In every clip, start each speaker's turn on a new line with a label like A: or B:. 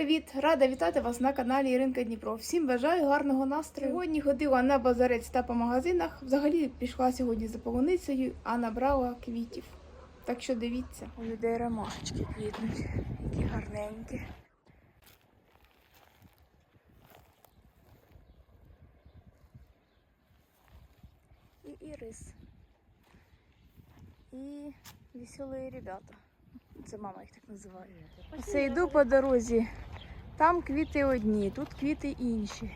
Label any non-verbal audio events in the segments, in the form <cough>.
A: привіт! Рада вітати вас на каналі Іринка Дніпро. Всім бажаю гарного настрою. Сьогодні ходила на базарець та по магазинах. Взагалі пішла сьогодні за полуницею, а набрала квітів. Так що дивіться, у людей ромашечки квітнуть, які гарненькі. І ірис. І веселі ребята. Це мама їх так називає. Оце йду по дорозі. Там квіти одні, тут квіти інші.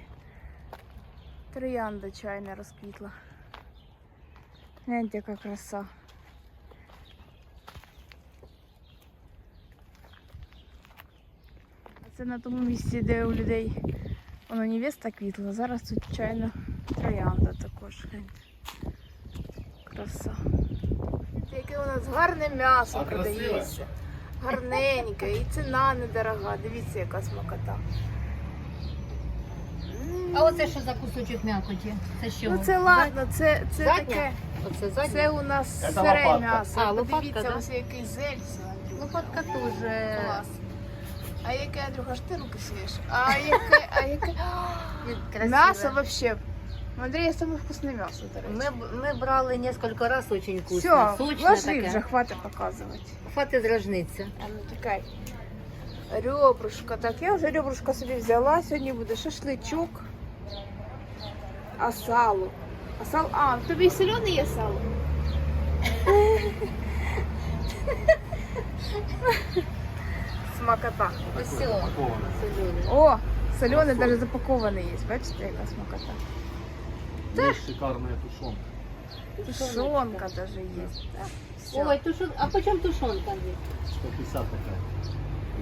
A: Троянда чайна розквітла. Гляньте, яка краса. Це на тому місці, де у людей воно невеста квітла. Зараз тут чайна троянда також. Гляньте. Краса. Яке у нас гарне м'ясо
B: А, красиве.
A: продається. Гарненьке, і ціна недорога. Дивіться, яка смакота.
C: А оце що за кусочок м'якоті? Це що?
A: Ну це ладно, це, це
C: Задня?
A: таке.
C: Оце задня?
A: Це у нас
B: Це
A: сире
B: лопатка.
A: м'ясо.
C: А, лопатка,
A: Подивіться,
C: да?
A: ось який зель.
C: Лопатка теж.
A: Клас. А яке, Андрюха, ж ти руки свіж? А яке, а яке? М'ясо вообще. У Андрія саме вкусне м'ясо, до речі.
C: Ми, ми брали несколько раз очень вкусно.
A: Все,
C: Сочне
A: ложи
C: таке.
A: вже, хватить показувати.
C: Хватить дражниться.
A: А ну тікай. Ребрушка. Так, я вже ребрушка собі взяла. Сьогодні буде шашличок. А сало. А сало. А, в тобі і є сало? Смакота.
C: Ось. Солене.
A: О, соленый даже запакованный есть. Бачите, яка смакота.
B: Есть шикарная тушенка.
A: Тушонка даже есть. Да? Всё.
C: Ой, тушон... а по чому тушонка? Вік?
B: 150 такая.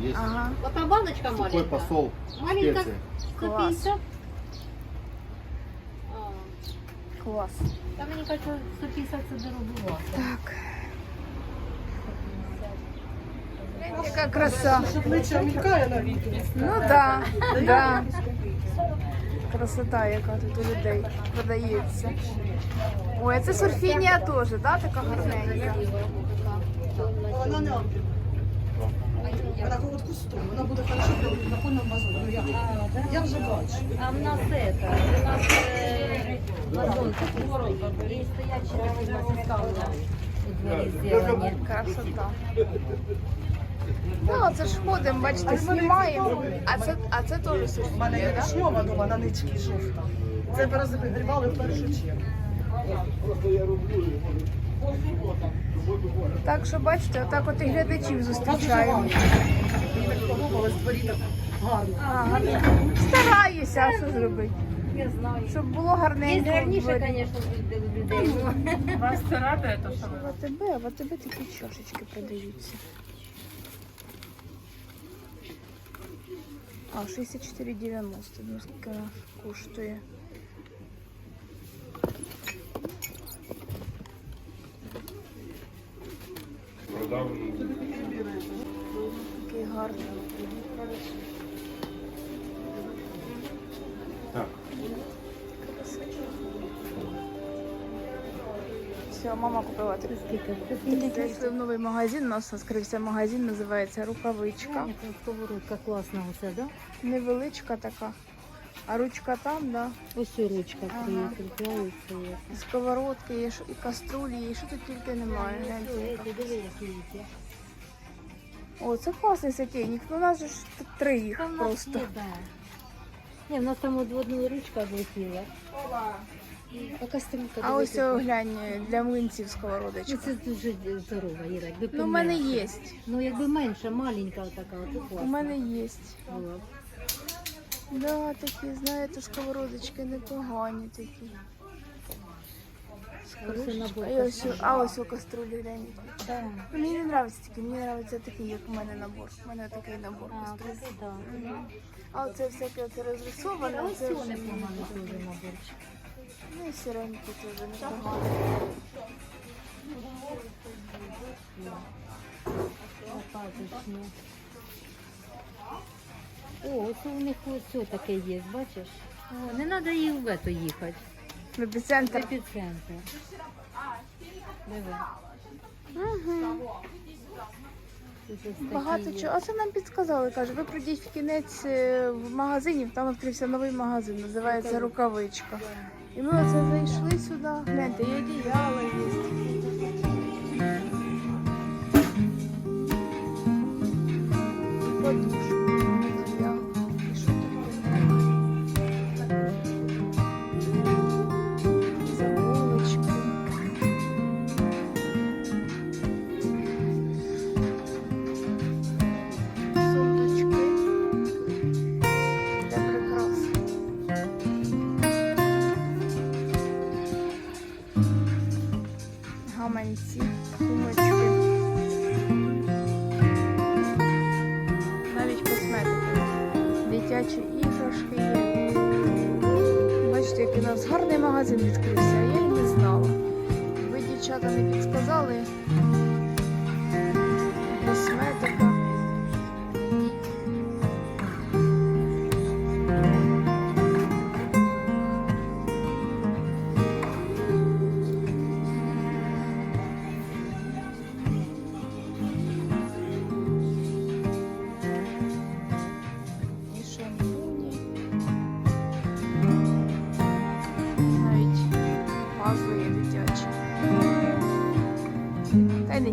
B: Есть
A: Ага.
C: Ота баночка
B: сухой
C: маленька.
B: посол,
C: Маленька
B: специи.
C: 150. А,
A: Клас.
C: Та мені кажуть, 150 це дорого.
A: Так. Яка краса.
D: Шашлича мількає на вітрі.
A: Ну да, да. Красота, яка тут у людей продається. Ой, а це сурфінія теж, да, така гарненька.
D: Вона не. Вона коротку кустом. Вона буде хорошо на конному базоні. Ну, я, я вже бачу.
C: А в нас это, у нас вазон такий. І стоячі дворі зелені.
A: Красота. Ну, це ж ходимо, бачите, знімаємо. А це, а це теж
D: У мене є
A: да?
D: вишньова дома на нички жовта. Це розігрівали в першу чергу.
A: Так що бачите, отак от і глядачів зустрічаємо.
D: Мені так сподобалось, в дворі так гарно.
A: Стараюся, а що зробити?
C: Я знаю.
A: Щоб було гарненько. в
C: гарніше, звісно, у людей.
D: Вас це радує, то що
A: В АТБ, в АТБ такі чашечки продаються. А, 64,90, несколько коштує. Такий гарний. Все, мама купила три. Зайшли в новий магазин, у нас відкрився магазин, називається Рукавичка.
C: Сковородка класна оце, да?
A: Невеличка така. А ручка там, да.
C: Ось і ручка
A: Ага.
C: прикривається.
A: І сковородки, є, і каструлі, і що тут тільки немає.
C: Диви, які є.
A: О, це класний сотейник. Ну, у нас же ж три їх просто.
C: Ні, в нас там от в одну ручка влетіла. А.
A: А ось о, глянь, для млинців
C: Ну,
A: сковородочка.
C: це дуже здорова, Іра. Якби
A: Ну, у мене є.
C: Ну, якби менша, маленька така, от
A: У мене є.
C: була.
A: Да, такі, знаєте, сковородочки непогані такі.
C: Оце
A: А ось, а ось у каструлі глянь.
C: Так.
A: Мені не подобається такі, мені подобається такий, як у мене набор. У мене такий набор
C: А,
A: каструль.
C: таке, да.
A: А оце всяке оце розрисоване,
C: Але
A: це
C: це
A: вже
C: непоганий дуже наборчик.
A: Ну і сіренькі теж непогано.
C: Ну. О, ось у них все таке є, бачиш? О, не треба їй в ето їхати.
A: В
C: В
A: епіцентр. Диви. Угу. Багато чого. А це нам підказали, каже, ви пройдіть в кінець е, в магазині, там відкрився новий магазин, називається Рукавичка. І ми оце зайшли сюди. Гляньте, і одіяло є. дитячі іграшки. Бачите, який у нас гарний магазин відкрився, я й не знала. Ви дівчата не підсказали. Косметика.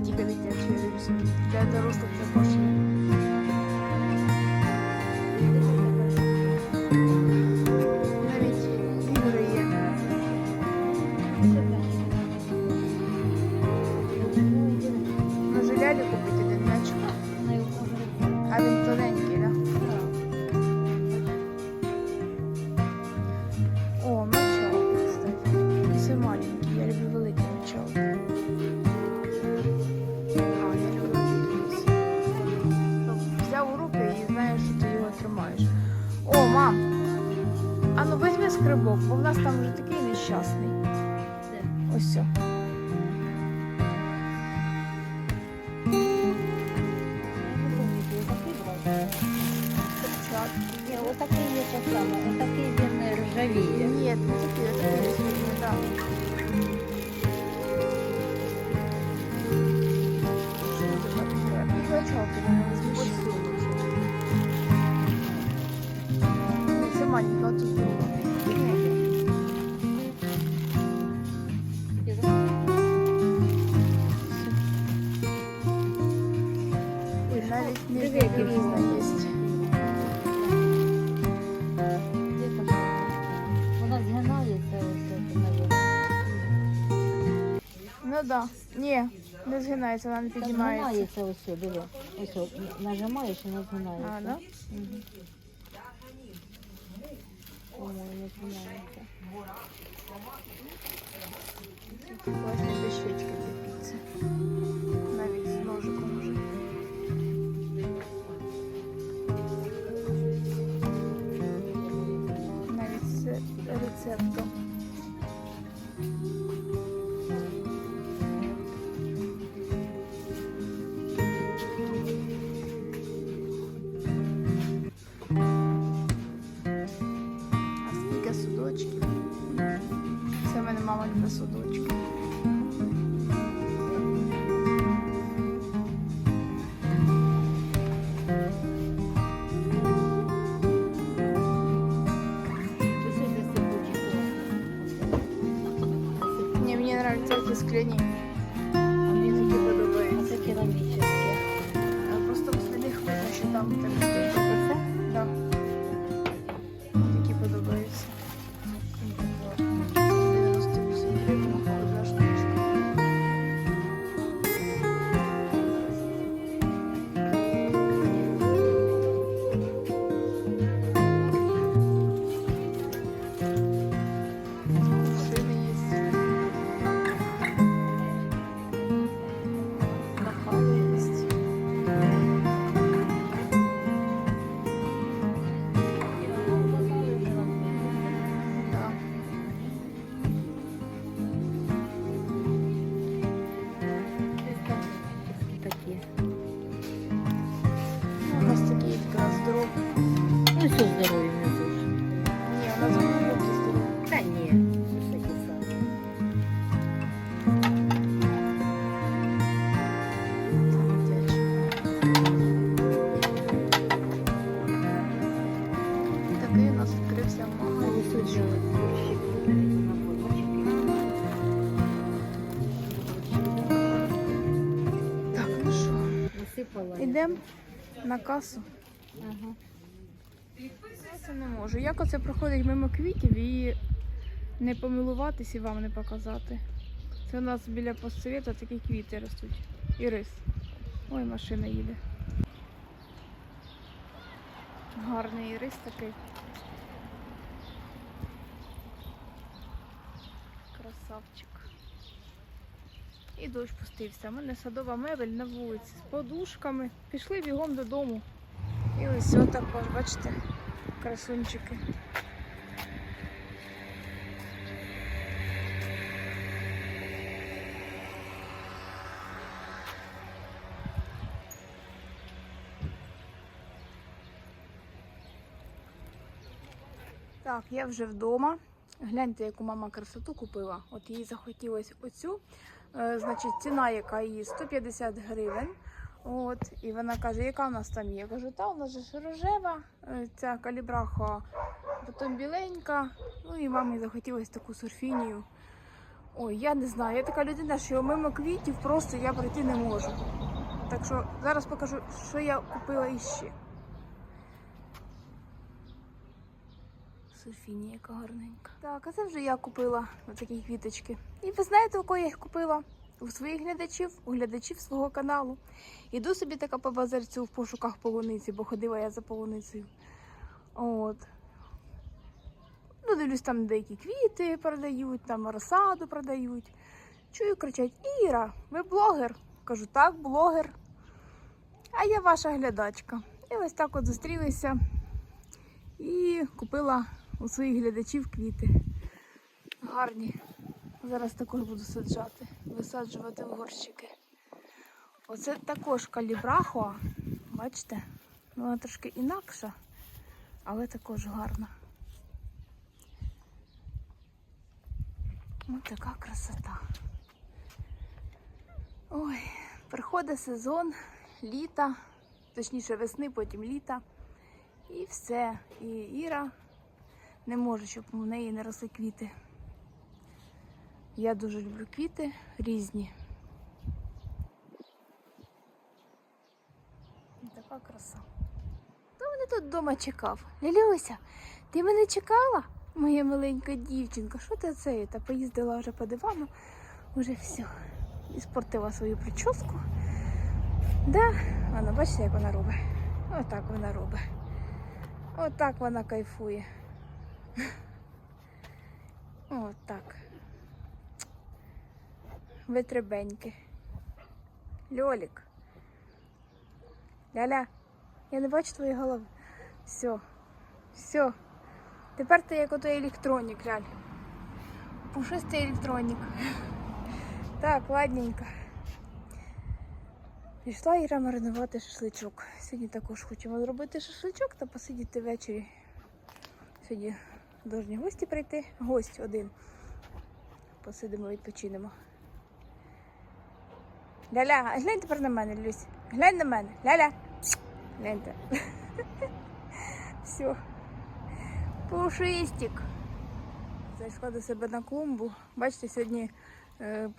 A: тільки дитячі вірусів. Для дорослих також. сюди.
C: Ні,
A: не
C: згинається,
A: вона не піднімається.
C: Згинається ось, диви. Ось, о, нажимаєш не згинається.
A: А, да?
C: Мгм.
A: Ой, не згинається. Класна пищечка. на судочку. Не, мне нравятся эти скляники. Они такие подобаются.
C: А такие
A: ромбические. Просто в остальных, там, там, нас відкрився магазинчик. Так, ну що, йдемо на касу.
C: Ага.
A: Це не можу. Як оце проходить мимо квітів і не помилуватись і вам не показати. Це у нас біля постсовєта такі квіти ростуть. І рис. Ой, машина їде. Гарний рис такий. Красавчик. І дощ пустився. У мене садова мебель на вулиці з подушками. Пішли бігом додому. І ось також, бачите, красунчики. Так, я вже вдома. Гляньте, яку мама красоту купила. От їй захотілося оцю. Е, значить, ціна, яка її 150 гривень. От, і вона каже, яка у нас там є? Я кажу, та у нас же рожева, е, ця калібраха, потім біленька. Ну і мамі захотілося таку сурфінію. Ой, я не знаю, я така людина, що мимо квітів просто я пройти не можу. Так що зараз покажу, що я купила іще. Сурфінія, яка гарненька. Так, а це вже я купила такі квіточки. І ви знаєте, у кого я їх купила? У своїх глядачів, у глядачів свого каналу. Іду собі така по базарцю в пошуках полуниці, бо ходила я за полуницею. От. Ну, дивлюсь, там деякі квіти продають, там розсаду продають. Чую, кричать: Іра, ви блогер? Кажу, так, блогер. А я ваша глядачка. І ось так от зустрілися і купила у своїх глядачів квіти. Гарні. Зараз також буду саджати, висаджувати в горщики. Оце також калібрахуа. Бачите? Вона трошки інакша, але також гарна. Ось така красота. Ой, приходить сезон літа, точніше весни, потім літа. І все. І Іра не може, щоб у неї не росли квіти. Я дуже люблю квіти різні. Така краса. Хто мене тут вдома чекав? Лілюся, ти мене чекала? Моя маленька дівчинка, що ти це? Та поїздила вже по дивану, уже все. І спортила свою прическу. Да, вона, бачите, як вона робить. Отак вона робить. Отак вона кайфує. Отак. Витребеньки. Льолік. Ляля, я не бачу твоєї голови. Все. Все. Тепер ти як ото електронік, ляль. Пушистий електронік. Так, ладненько. Пішла Іра маринувати шашличок. Сьогодні також хочемо зробити шашличок та посидіти ввечері. Сьогодні повинні гості прийти. Гость один. Посидимо, відпочинемо. Ляля, а глянь тепер на мене, Люсь. Глянь на мене. Ляля. Гляньте. <laughs> Все. Пушистик. Зайшла до себе на клумбу. Бачите, сьогодні е,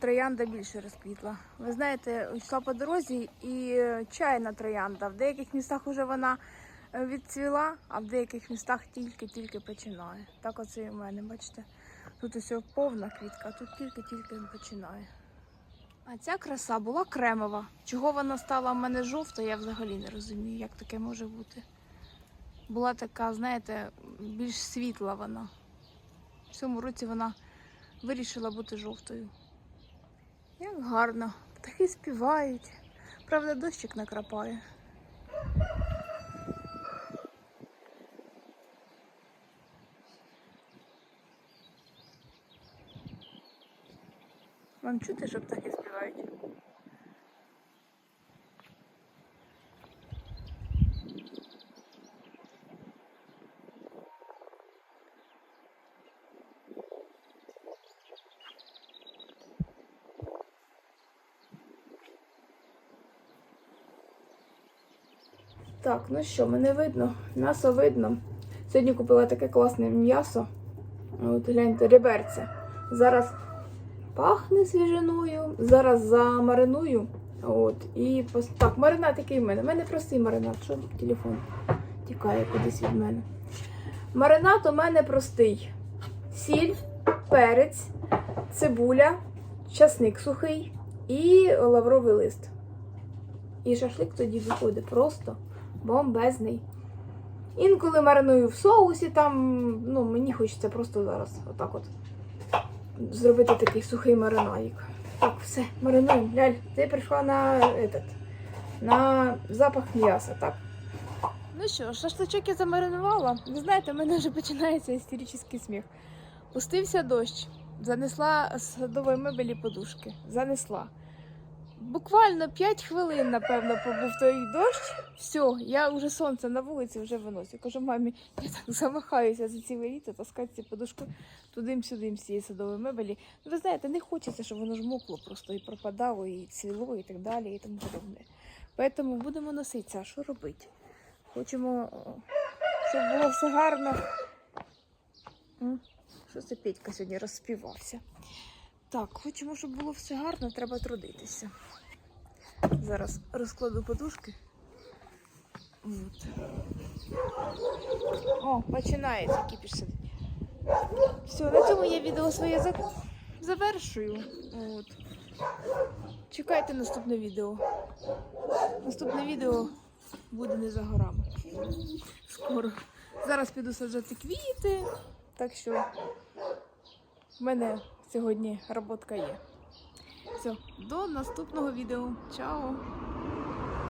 A: троянда більше розквітла. Ви знаєте, йшла по дорозі і е, чайна троянда. В деяких містах вже вона відцвіла, а в деяких містах тільки-тільки починає. Так оце і у мене, бачите. Тут усе повна квітка, тут тільки-тільки починає. А ця краса була кремова. Чого вона стала в мене жовта, я взагалі не розумію, як таке може бути. Була така, знаєте, більш світла вона. В цьому році вона вирішила бути жовтою. Як гарно. Птахи співають. Правда, дощик накрапає. Вам чути, що птахи співають? Так, ну що, мене видно, м'ясо видно. Сьогодні купила таке класне м'ясо. От гляньте, реберця. Зараз пахне свіжиною. Зараз замариную От, і так, маринад який в мене. У мене простий маринад, що телефон тікає кудись від мене. Маринад у мене простий: сіль, перець, цибуля, часник сухий і лавровий лист. І шашлик тоді виходить просто бомбезний. Інколи мариную в соусі, там, ну, мені хочеться просто зараз отак от зробити такий сухий маринадик. Так, все, маринуємо. Ляль, ти прийшла на этот, на запах м'яса, так. Ну що, шашличок я замаринувала. Ви знаєте, в мене вже починається істеричний сміх. Пустився дощ, занесла садової мебелі подушки. Занесла. Буквально 5 хвилин, напевно, побув той дощ. Все, я вже сонце на вулиці вже виносю. Кажу, мамі, я так замахаюся за ціле літо, таскати ці подушки туди-сюди з цієї садової мебелі. Ну, ви знаєте, не хочеться, щоб воно ж мокло просто і пропадало, і цвіло, і так далі, і тому подобне. Поэтому будемо носитися, а що робити? Хочемо, щоб було все гарно. Що це Петька сьогодні розспівався? Так, хочемо, щоб було все гарно, треба трудитися. Зараз розкладу подушки. От. О, починається кіпіш сидить. Все, на цьому я відео своє за- завершую. От. Чекайте наступне відео. Наступне відео буде не за горами. Скоро. Зараз піду саджати квіти. Так що в мене сьогодні роботка є. Все, до наступного відео. Чао!